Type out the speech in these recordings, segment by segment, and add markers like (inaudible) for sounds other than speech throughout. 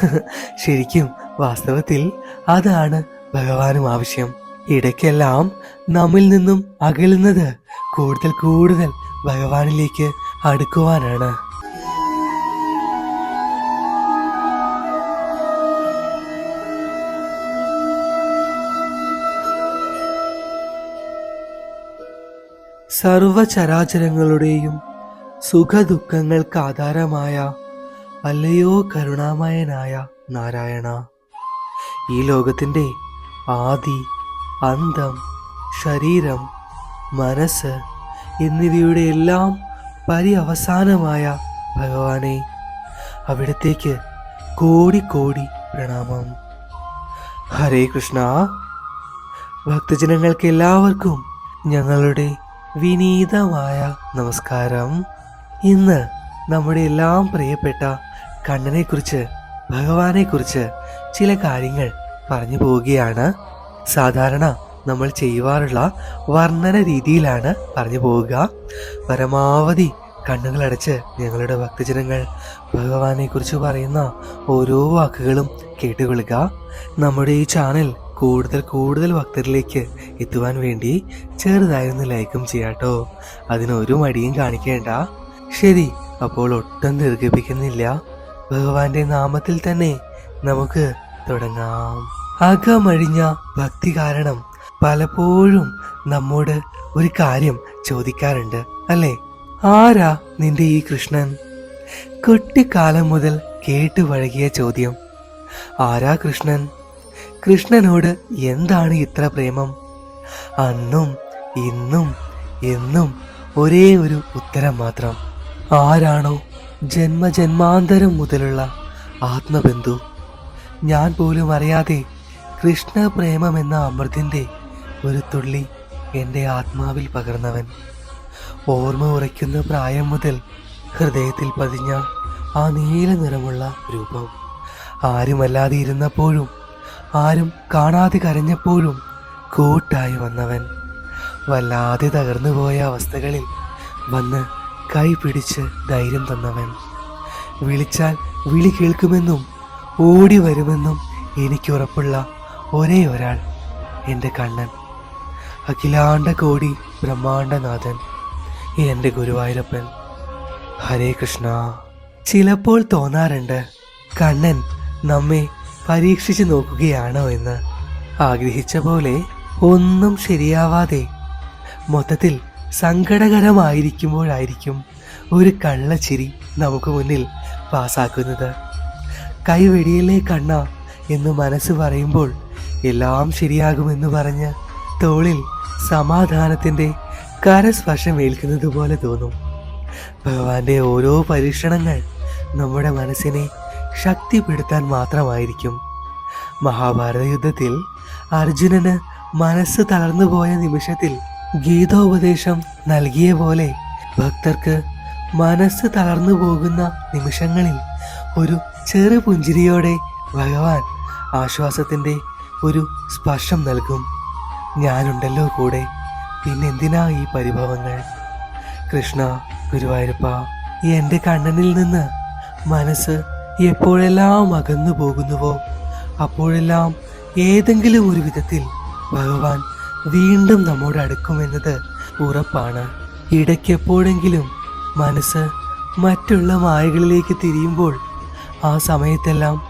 (laughs) ശരിക്കും വാസ്തവത്തിൽ അതാണ് ഭഗവാനും ആവശ്യം. ഇടയ്ക്കെല്ലാം നമ്മിൽ നിന്നും അകലുന്നത് കൂടുതൽ കൂടുതൽ ഭഗവാനിലേക്ക് അടുക്കുവാനാണ്. സർവചരാചരങ്ങളുടെയും സുഖദുഃഖങ്ങൾക്ക് ആധാരമായ അല്ലയോ കരുണാമയനായ നാരായണ? ഈ ലോകത്തിന്റെ ആദി അന്തം ശരീരം മനസ്സ് എന്നിവയുടെ എല്ലാം പര്യവസാനമായ ഭഗവാനെ അവിടത്തേക്ക് കോടി കോടി പ്രണാമം. ഹരേ കൃഷ്ണ. ഭക്തജനങ്ങൾക്ക് എല്ലാവർക്കും ഞങ്ങളുടെ വിനീതമായ നമസ്കാരം. ഇന്ന് നമ്മുടെ എല്ലാം പ്രിയപ്പെട്ട കണ്ണനെക്കുറിച്ച് ഭഗവാനെക്കുറിച്ച് ചില കാര്യങ്ങൾ പറഞ്ഞു പോവുകയാണ്. സാധാരണ നമ്മൾ ചെയ്യുവാറുള്ള വർണന രീതിയിലാണ് പറഞ്ഞു പോവുക. പരമാവധി കണ്ണുകളടച്ച് ഞങ്ങളുടെ ഭക്തജനങ്ങൾ ഭഗവാനെക്കുറിച്ച് പറയുന്ന ഓരോ വാക്കുകളും കേട്ടുകൊള്ളുക. നമ്മുടെ ഈ ചാനൽ കൂടുതൽ കൂടുതൽ ഭക്തരിലേക്ക് എത്തുവാൻ വേണ്ടി ചെറുതായിരുന്നു ലൈക്കും ചെയ്യാട്ടോ. അതിനൊരു മടിയും കാണിക്കേണ്ട. ശരി അപ്പോൾ ഒട്ടും ദീർഘിപ്പിക്കുന്നില്ല. ഭഗവാന്റെ നാമത്തിൽ തന്നെ നമുക്ക് തുടങ്ങാം. അകമഴിഞ്ഞ ഭക്തി കാരണം പലപ്പോഴും നമ്മോട് ഒരു കാര്യം ചോദിക്കാറുണ്ട് അല്ലേ? ആരാ നിന്റെ ഈ കൃഷ്ണൻ? കുട്ടിക്കാലം മുതൽ കേട്ടു വഴകിയ ചോദ്യം ആരാ കൃഷ്ണൻ? കൃഷ്ണനോട് എന്താണ് ഇത്ര പ്രേമം? അന്നും ഇന്നും എന്നും ഒരേ ഒരു ഉത്തരം മാത്രം. ആരാണോ ജന്മജന്മാന്തരം മുതലുള്ള ആത്മബന്ധു. ഞാൻ പോലും അറിയാതെ കൃഷ്ണപ്രേമം എന്ന അമൃതിന്റെ ഒരു തുള്ളി എന്റെ ആത്മാവിൽ പകർന്നവൻ. ഓർമ്മ ഉറയ്ക്കുന്ന പ്രായം മുതൽ ഹൃദയത്തിൽ പതിഞ്ഞ ആ നീല നിറമുള്ള രൂപം. ആരുമല്ലാതെ ഇരുന്നപ്പോഴും ആരും കാണാതെ കരഞ്ഞപ്പോഴും കൂട്ടായി വന്നവൻ. വല്ലാതെ തകർന്നുപോയ അവസ്ഥകളിൽ വന്ന് കൈ പിടിച്ച് ധൈര്യം തന്നവൻ. വിളിച്ചാൽ വിളി കേൾക്കുമെന്നും ഓടി വരുമെന്നും എനിക്കുറപ്പുള്ള ഒരേ ഒരാൾ എന്റെ കണ്ണൻ. അഖിലാണ്ട കോടി ബ്രഹ്മാണ്ടനാഥൻ എന്റെ ഗുരുവായൂരപ്പൻ. ഹരേ കൃഷ്ണ. ചിലപ്പോൾ തോന്നാറുണ്ട് കണ്ണൻ നമ്മെ പരീക്ഷിച്ചു നോക്കുകയാണോ എന്ന്. ആഗ്രഹിച്ച പോലെ ഒന്നും ശരിയാവാതെ മൊത്തത്തിൽ സങ്കടകരമായിരിക്കുമ്പോഴായിരിക്കും ഒരു കള്ളച്ചിരി നമുക്ക് മുന്നിൽ പാസാക്കുന്നത്. കൈവെടിയിലെ കണ്ണ എന്ന് മനസ്സ് പറയുമ്പോൾ എല്ലാം ശരിയാകുമെന്ന് പറഞ്ഞ് തോളിൽ സമാധാനത്തിന്റെ കരസ്പർശം ഏൽക്കുന്നത് പോലെ തോന്നും. ഭഗവാന്റെ ഓരോ പരീക്ഷണങ്ങൾ നമ്മുടെ മനസ്സിനെ ശക്തിപ്പെടുത്താൻ മാത്രമായിരിക്കും. മഹാഭാരത യുദ്ധത്തിൽ അർജുനന് മനസ്സ് തളർന്നു പോയ നിമിഷത്തിൽ ഗീതോപദേശം നൽകിയ പോലെ ഭക്തർക്ക് മനസ്സ് തളർന്നു പോകുന്ന നിമിഷങ്ങളിൽ ഒരു ചെറു പുഞ്ചിരിയോടെ ഭഗവാൻ ആശ്വാസത്തിന്റെ ഒരു സ്പർശം നൽകും. ഞാനുണ്ടല്ലോ കൂടെ പിന്നെന്തിനാ ഈ പരിഭവങ്ങൾ? കൃഷ്ണ ഗുരുവായൂരപ്പ എന്റെ കണ്ണനിൽ നിന്ന് മനസ്സ് എപ്പോഴെല്ലാം അകന്നു പോകുന്നുവോ അപ്പോഴെല്ലാം ഏതെങ്കിലും ഒരു വിധത്തിൽ ഭഗവാൻ വീണ്ടും നമ്മോട് അടുക്കുമെന്നത് ഉറപ്പാണ്. ഇടയ്ക്കെപ്പോഴെങ്കിലും മനസ്സ് മറ്റുള്ള മായകളിലേക്ക് തിരിയുമ്പോൾ ആ സമയത്തെല്ലാം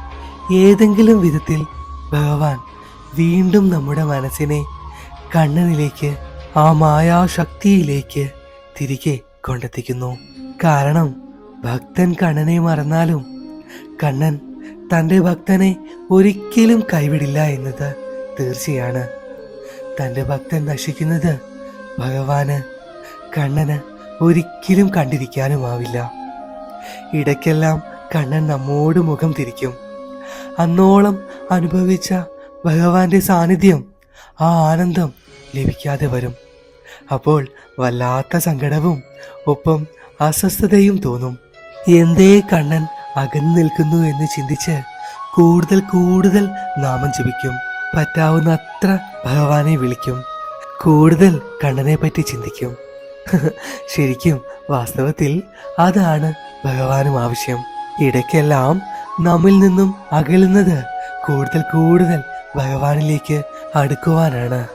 ഏതെങ്കിലും വിധത്തിൽ ഭഗവാൻ വീണ്ടും നമ്മുടെ മനസ്സിനെ കണ്ണനിലേക്ക് ആ മായാശക്തിയിലേക്ക് തിരികെ കൊണ്ടെത്തിക്കുന്നു. കാരണം ഭക്തൻ കണ്ണനെ മറന്നാലും കണ്ണൻ തന്റെ ഭക്തനെ ഒരിക്കലും കൈവിടില്ല എന്നത് തീർച്ചയാണ്. തന്റെ ഭക്തൻ നശിക്കുന്നത് ഭഗവാന് കണ്ണന് ഒരിക്കലും കണ്ടിരിക്കാനുമാവില്ല. ഇടയ്ക്കെല്ലാം കണ്ണൻ നമ്മോട് മുഖം തിരിക്കും. അന്നോളം അനുഭവിച്ച ഭഗവാന്റെ സാന്നിധ്യം ആ ആനന്ദം ലഭിക്കാതെ വരും. അപ്പോൾ വല്ലാത്ത സങ്കടവും ഒപ്പം അസ്വസ്ഥതയും തോന്നും. എന്തേ കണ്ണൻ അകന്നു നിൽക്കുന്നു എന്ന് ചിന്തിച്ച് കൂടുതൽ കൂടുതൽ നാമം ജപിക്കും. പറ്റാവുന്ന അത്ര ഭഗവാനെ വിളിക്കും. കൂടുതൽ കണ്ണനെ പറ്റി ചിന്തിക്കും. (laughs) ശരിക്കും വാസ്തവത്തിൽ അതാണ് ഭഗവാനും ആവശ്യം. ഇടയ്ക്കെല്ലാം നമ്മിൽ നിന്നും അകലുന്നത് കൂടുതൽ കൂടുതൽ ഭഗവാനിലേക്ക് അടുക്കുവാനാണ്.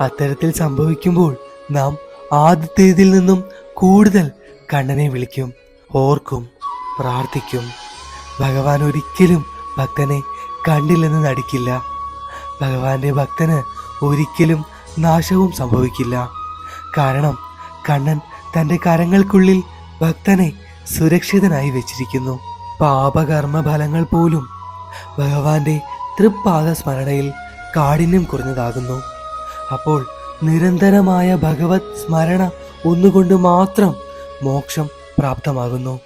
അത്തരത്തിൽ സംഭവിക്കുമ്പോൾ നാം ആദ്യത്തേതിൽ നിന്നും കൂടുതൽ കണ്ണനെ വിളിക്കും ഓർക്കും പ്രാർത്ഥിക്കും. ഭഗവാൻ ഒരിക്കലും ഭക്തനെ കണ്ടില്ലെന്ന് നടിക്കില്ല. ഭഗവാന്റെ ഭക്തന് ഒരിക്കലും നാശവും സംഭവിക്കില്ല. കാരണം കണ്ണൻ തന്റെ കരങ്ങൾക്കുള്ളിൽ ഭക്തനെ സുരക്ഷിതനായി വെച്ചിരിക്കുന്നു. പാപകർമ്മ ഫലങ്ങൾ പോലും ഭഗവാന്റെ തൃപ്പാദ സ്മരണയിൽ കാഠിന്യം കുറഞ്ഞതാകുന്നു. അപ്പോൾ നിരന്തരമായ ഭഗവത് സ്മരണ ഒന്നുകൊണ്ട് മാത്രം മോക്ഷം പ്രാപ്തമാകുന്നു.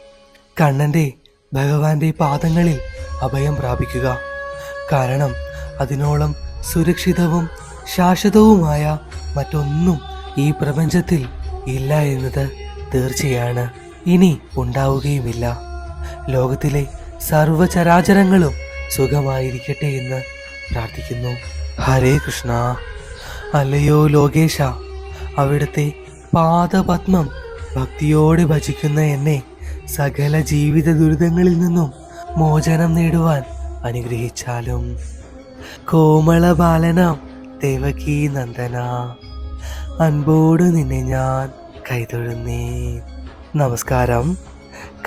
കണ്ണന്റെ ഭഗവാന്റെ പാദങ്ങളിൽ അഭയം പ്രാപിക്കുക. കാരണം അതിനോളം സുരക്ഷിതവും ശാശ്വതവുമായ മറ്റൊന്നും ഈ പ്രപഞ്ചത്തിൽ ഇല്ല എന്നത് തീർച്ചയാണ്. ഇനി ഉണ്ടാവുകയുമില്ല. ലോകത്തിലെ സർവചരാചരങ്ങളും സുഖമായിരിക്കട്ടെ എന്ന് പ്രാർത്ഥിക്കുന്നു. ഹരേ കൃഷ്ണ. അല്ലയോ ലോകേശ അവിടുത്തെ പാദപത്മം ഭക്തിയോടെ ഭജിക്കുന്ന എന്നെ സകല ജീവിത ദുരിതങ്ങളിൽ നിന്നും മോചനം നേടുവാൻ അനുഗ്രഹിച്ചാലും. കോമള ബാലനാം ദേവകീ നന്ദന. അൻപോട് നിന്നെ ഞാൻ കൈതൊഴുന്നേ. നമസ്കാരം.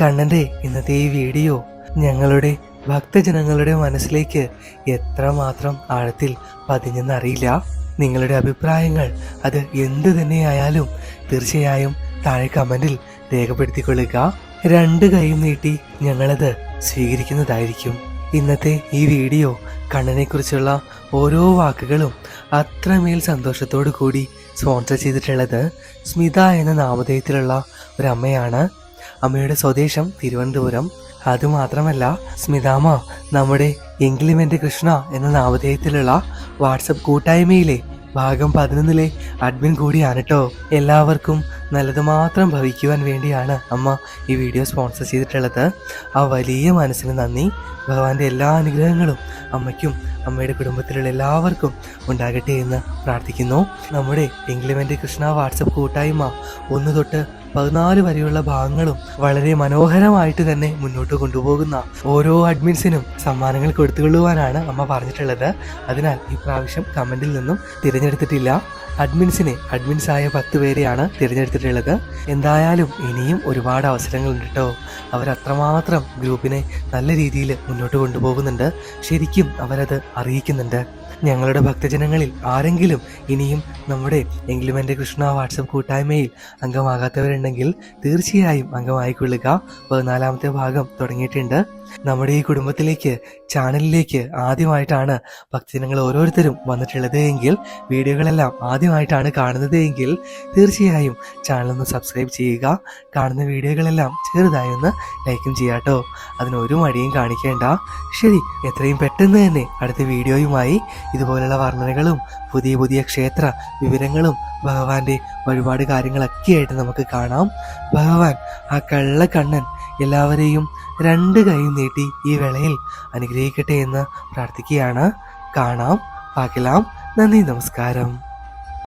കണ്ണന്റെ ഇന്നത്തെ ഈ വീഡിയോ ഞങ്ങളുടെ ഭക്തജനങ്ങളുടെ മനസ്സിലേക്ക് എത്രമാത്രം ആഴത്തിൽ പതിഞ്ഞെന്നറിയില്ല. നിങ്ങളുടെ അഭിപ്രായങ്ങൾ അത് എന്ത് തന്നെയായാലും തീർച്ചയായും താഴെ കമന്റിൽ രേഖപ്പെടുത്തിക്കൊള്ളുക. രണ്ട് കൈയും നീട്ടി ഞങ്ങളത് സ്വീകരിക്കുന്നതായിരിക്കും. ഇന്നത്തെ ഈ വീഡിയോ കണ്ണനെക്കുറിച്ചുള്ള ഓരോ വാക്കുകളും അത്രമേൽ സന്തോഷത്തോടു കൂടി സ്പോൺസർ ചെയ്തിട്ടുള്ളത് സ്മിത എന്ന നാമധേയത്തിലുള്ള ഒരു അമ്മയാണ് അമ്മയുടെ സ്വദേശം തിരുവനന്തപുരം. അതുമാത്രമല്ല സ്മിതാമ്മ നമ്മുടെ എങ്കിലുമെന്റെ കൃഷ്ണ എന്ന നാമധേയത്തിലുള്ള വാട്സപ്പ് കൂട്ടായ്മയിലെ ഭാഗം പതിനൊന്നിലെ അഡ്മിൻ കൂടിയാണ് കേട്ടോ എല്ലാവർക്കും നല്ലത് മാത്രം ഭവിക്കുവാൻ വേണ്ടിയാണ് അമ്മ ഈ വീഡിയോ സ്പോൺസർ ചെയ്തിട്ടുള്ളത്. ആ വലിയ മനസ്സിന് നന്ദി. ഭഗവാന്റെ എല്ലാ അനുഗ്രഹങ്ങളും അമ്മയ്ക്കും അമ്മയുടെ കുടുംബത്തിലുള്ള എല്ലാവർക്കും ഉണ്ടാകട്ടെ എന്ന് പ്രാർത്ഥിക്കുന്നു. നമ്മുടെ ഇംഗ്ലിമെന്റ് കൃഷ്ണ വാട്സപ്പ് കൂട്ടായ്മ ഒന്ന് തൊട്ട് പതിനാല് വരെയുള്ള ഭാഗങ്ങളും വളരെ മനോഹരമായിട്ട് തന്നെ മുന്നോട്ട് കൊണ്ടുപോകുന്ന ഓരോ അഡ്മിൻസിനും സമ്മാനങ്ങൾ കൊടുത്തുകൊള്ളുവാനാണ് അമ്മ പറഞ്ഞിട്ടുള്ളത്. അതിനാൽ ഈ പ്രാവശ്യം കമന്റിൽ നിന്നും തിരഞ്ഞെടുത്തിട്ടില്ല. അഡ്മിൻസിനെ അഡ്മിൻസായ പത്ത് പേരെയാണ് തിരഞ്ഞെടുത്തിട്ടുള്ളത്. എന്തായാലും ഇനിയും ഒരുപാട് അവസരങ്ങളുണ്ട് കേട്ടോ. അവരത്രമാത്രം ഗ്രൂപ്പിനെ നല്ല രീതിയിൽ മുന്നോട്ട് കൊണ്ടുപോകുന്നുണ്ട്. ശരിക്കും അവരത് അറിയിക്കുന്നുണ്ട്. ഞങ്ങളുടെ ഭക്തജനങ്ങളിൽ ആരെങ്കിലും ഇനിയും നമ്മുടെ എങ്കിലും എന്റെ കൃഷ്ണ വാട്സപ്പ് കൂട്ടായ്മയിൽ അംഗമാകാത്തവരുണ്ടെങ്കിൽ തീർച്ചയായും അംഗമായിക്കൊള്ളുക. പതിനാലാമത്തെ ഭാഗം തുടങ്ങിയിട്ടുണ്ട്. നമ്മുടെ ഈ കുടുംബത്തിലേക്ക് ചാനലിലേക്ക് ആദ്യമായിട്ടാണ് ഭക്തജനങ്ങൾ ഓരോരുത്തരും വന്നിട്ടുള്ളത് എങ്കിൽ വീഡിയോകളെല്ലാം ആദ്യമായിട്ടാണ് കാണുന്നത് എങ്കിൽ തീർച്ചയായും ഒന്ന് സബ്സ്ക്രൈബ് ചെയ്യുക. കാണുന്ന വീഡിയോകളെല്ലാം ചെറുതായി ഒന്ന് ലൈക്കും ചെയ്യാട്ടോ അതിന് ഒരു മടിയും കാണിക്കേണ്ട. ശരി എത്രയും പെട്ടെന്ന് തന്നെ അടുത്ത വീഡിയോയുമായി ഇതുപോലുള്ള വർണനകളും പുതിയ പുതിയ ക്ഷേത്ര വിവരങ്ങളും ഭഗവാന്റെ ഒരുപാട് കാര്യങ്ങളൊക്കെ ആയിട്ട് നമുക്ക് കാണാം. ഭഗവാൻ ആ കള്ളക്കണ്ണൻ എല്ലാവരെയും രണ്ട് കൈ നീട്ടി ഈ വേളയിൽ അനുഗ്രഹിക്കട്ടെ എന്ന് പ്രാർത്ഥിക്കുകയാണ്. കാണാം. പാകലാം. നന്ദി. നമസ്കാരം.